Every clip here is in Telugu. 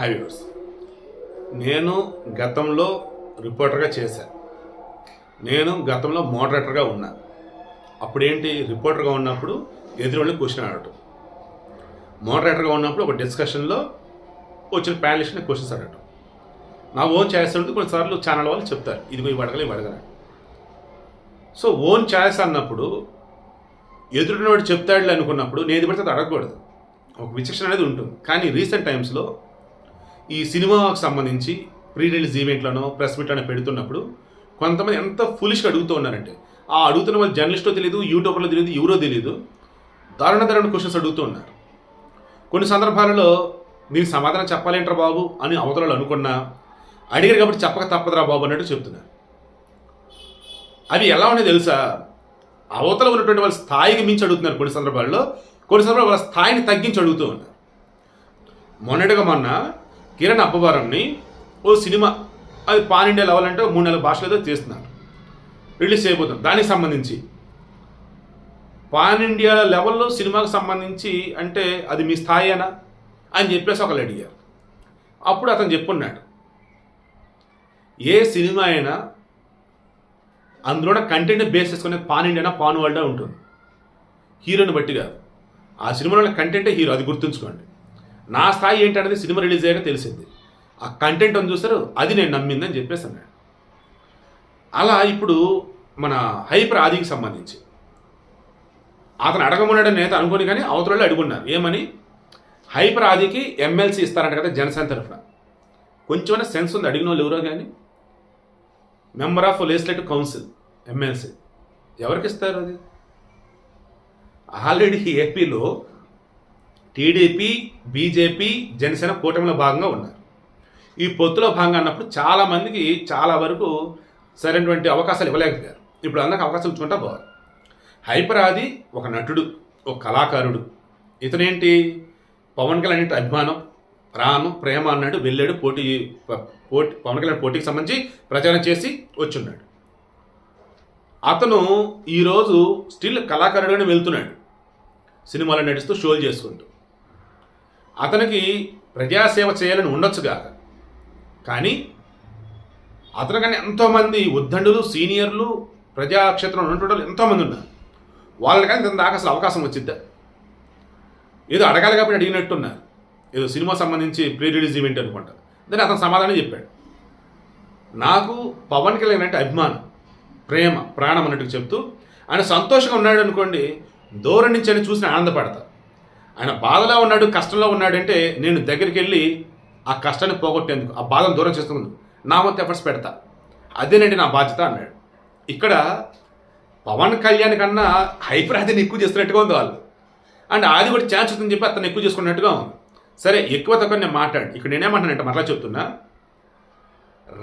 హైవ్యూర్స్ నేను గతంలో రిపోర్టర్గా చేశాను నేను గతంలో మోడరేటర్గా ఉన్నా. అప్పుడేంటి రిపోర్టర్గా ఉన్నప్పుడు ఎదురు క్వశ్చన్ అడగటం. మోడరేటర్గా ఉన్నప్పుడు ఒక డిస్కషన్లో వచ్చిన ప్యానలిస్ట్ని క్వశ్చన్స్ అడగటం. నా ఓన్ ఛాయిస్ ఉంటుంది కొన్నిసార్లు ఛానల్ వాళ్ళు చెప్తారు. ఇది పోయి అడగలే అడగరా సో ఓన్ ఛాయిస్ అన్నప్పుడు ఎదురున్నవాడు చెప్తాడులే అనుకున్నప్పుడు నేను పడితే అది అడగకూడదు. ఒక విచక్షణ అనేది ఉంటుంది. కానీ రీసెంట్ టైమ్స్లో ఈ సినిమాకు సంబంధించి ప్రీ రిలీజ్ ఈవెంట్లను ప్రెస్ మీట్లను పెడుతున్నప్పుడు కొంతమంది ఎంత ఫులిష్గా అడుగుతూ ఉన్నారంటే ఆ అడుగుతున్న వాళ్ళు జర్నలిస్టో తెలియదు యూట్యూబర్లో తెలియదు ఎవరో తెలియదు దారుణ దారుణ క్వశ్చన్స్ అడుగుతూ ఉన్నారు. కొన్ని సందర్భాలలో మీరు సమాధానం చెప్పాలేంట్రా బాబు అని అవతలలో అనుకున్నా అడిగారు కాబట్టి చెప్పక తప్పదురా బాబు అన్నట్టు చెప్తున్నారు. అవి ఎలా ఉన్నాయి తెలుసా? అవతల ఉన్నటువంటి వాళ్ళ స్థాయికి మించి అడుగుతున్నారు కొన్ని సందర్భాల్లో కొన్ని సందర్భాల్లో వాళ్ళ స్థాయిని తగ్గించి అడుగుతూ ఉన్నారు. మొన్నటిగా మొన్న కిరణ్ అప్పవరంని ఓ సినిమా అది పాన్ ఇండియా లెవెల్ అంటే మూడు నెలల భాషలో తీస్తున్నారు రిలీజ్ చేయబోతున్నారు. దానికి సంబంధించి. పాన్ ఇండియా లెవెల్లో సినిమాకు సంబంధించి అంటే అది మీ స్థాయేనా అని చెప్పేసి ఒకళ్ళు అడిగారు. అప్పుడు అతను చెప్పున్నాడు. ఏ సినిమా అయినా అందులో కంటెంట్ బేస్ చేసుకునే పాన్ ఇండియానా పాన్ వరల్డ్ ఉంటుంది. హీరోని బట్టి కాదు. ఆ సినిమాలో కంటెంటే హీరో అది గుర్తుంచుకోండి. నా స్థాయి ఏంటనేది సినిమా రిలీజ్ అయ్యాక తెలిసింది. ఆ కంటెంట్ అని చూస్తారు అది నేను నమ్మిందని చెప్పేసి అన్నాడు. అలా ఇప్పుడు మన హైపర్ ఆదికి సంబంధించి. అతను అడగమన్నాడని నేత అనుకోని కానీ అవతల అడుగున్నారు. ఏమని? హైపర్ ఆదికి ఎమ్మెల్సీ ఇస్తారంట కదా జనసేన తరఫున. కొంచెమైనా సెన్స్ ఉంది అడిగిన వాళ్ళు ఎవరో కానీ member of legislative council MLC ఎవరికి ఇస్తారు అది? ఆల్రెడీ ఏపీలో టీడీపీ బీజేపీ జనసేన కూటమిలో భాగంగా ఉన్నారు. ఈ పొత్తులో భాగంగా అన్నప్పుడు చాలామందికి చాలా వరకు సరైనటువంటి అవకాశాలు ఇవ్వలేకపోయారు. ఇప్పుడు అందరికి అవకాశం ఇచ్చుకుంటా పోవాలి. హైపర్ ఆది ఒక నటుడు ఒక కళాకారుడు. ఇతనేంటి? పవన్ కళ్యాణ్ అంటే అభిమానం. ప్రాణం ప్రేమ అన్నాడు వెళ్ళాడు పోటీ పోటీ పవన్ కళ్యాణ్ పోటీకి సంబంధించి ప్రచారం చేసి వచ్చున్నాడు. అతను ఈరోజు స్టిల్ కళాకారుడుగానే వెళ్తున్నాడు. సినిమాలో నడుస్తూ షోలు చేసుకుంటూ. అతనికి ప్రజాసేవ చేయాలని ఉండొచ్చుగాక కానీ అతను ఎంతోమంది ఉద్దండులు సీనియర్లు ప్రజాక్షేత్రంలో ఉన్నటువంటి ఎంతోమంది ఉన్నారు. వాళ్ళని కానీ దాకా అసలు అవకాశం వచ్చిద్దా? ఏదో అడగాలి కాబట్టి అడిగినట్టున్నారు. ఏదో సినిమా సంబంధించి ప్రీ రిలీజ్ ఈవెంట్ అనుకుంటారు దాన్ని అతను సమాధానం చెప్పాడు. నాకు పవన్ కళ్యాణ్ అంటే అభిమానం ప్రేమ ప్రాణం అన్నట్టు చెప్తూ ఆయన సంతోషంగా ఉన్నాడు అనుకోండి దూరం నుంచి అని చూసి ఆనందపడతా. ఆయన బాధలో ఉన్నాడు కష్టంలో ఉన్నాడంటే నేను దగ్గరికి వెళ్ళి ఆ కష్టాన్ని పోగొట్టేందుకు ఆ బాధను దూరం చేస్తున్నందుకు నా వంతు ఎఫర్ట్స్ పెడతా. అదేనండి నా బాధ్యత అన్నాడు. ఇక్కడ పవన్ కళ్యాణ్ కన్నా హైపర్ ఆదిని ఎక్కువ చేస్తున్నట్టుగా ఉంది వాళ్ళు. అండ్ ఆది కూడా ఛాన్స్ ఉందని చెప్పి అతను ఎక్కువ చేసుకున్నట్టుగా ఉంది. సరే ఎక్కువ తక్కువ నేను మాట్లాడు ఇక్కడ నేనేమంటానంటే మరలా చెప్తున్నా.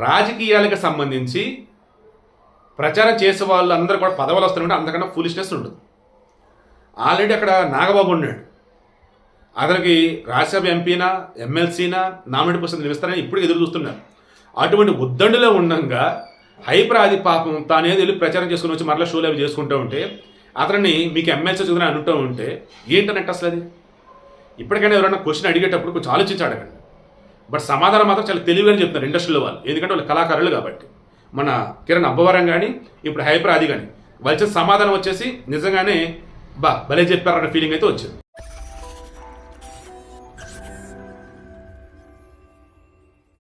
రాజకీయాలకు సంబంధించి ప్రచారం చేసే వాళ్ళు అందరూ కూడా పదవులు వస్తుంటే అంతకన్నా ఫూలిష్నెస్ ఉండదు. ఆల్రెడీ అక్కడ నాగబాబు ఉన్నాడు. అతనికి రాజ్యసభ ఎంపీనా ఎమ్మెల్సీనా నామినేట్ పుస్తకం నిలుస్తారని ఇప్పుడు ఎదురు చూస్తున్నారు. అటువంటి ఉద్దండులో ఉండగా హైపర్ పాపం తానేది వెళ్ళి ప్రచారం చేసుకుని వచ్చి మరలా షోలు అవి చేసుకుంటూ ఉంటే అతన్ని మీకు ఎమ్మెల్సీ చదువుని అనుకుంటూ ఉంటే ఏంటన్నట్టు అసలు అది? ఇప్పటికైనా ఎవరైనా క్వశ్చన్ అడిగేటప్పుడు కొంచెం ఆలోచించి అడగండి. బట్ సమాధానం మాత్రం చాలా తెలివిగానే చెప్తున్నారు ఇండస్ట్రీలో వాళ్ళు. ఎందుకంటే వాళ్ళు కళాకారులు కాబట్టి. మన కిరణ్ అబ్బవరం కానీ ఇప్పుడు హైపర్ ఆది కానీ వాళ్ళు సమాధానం వచ్చేసి నిజంగానే బా భలే చెప్పారన్న ఫీలింగ్ అయితే వచ్చింది.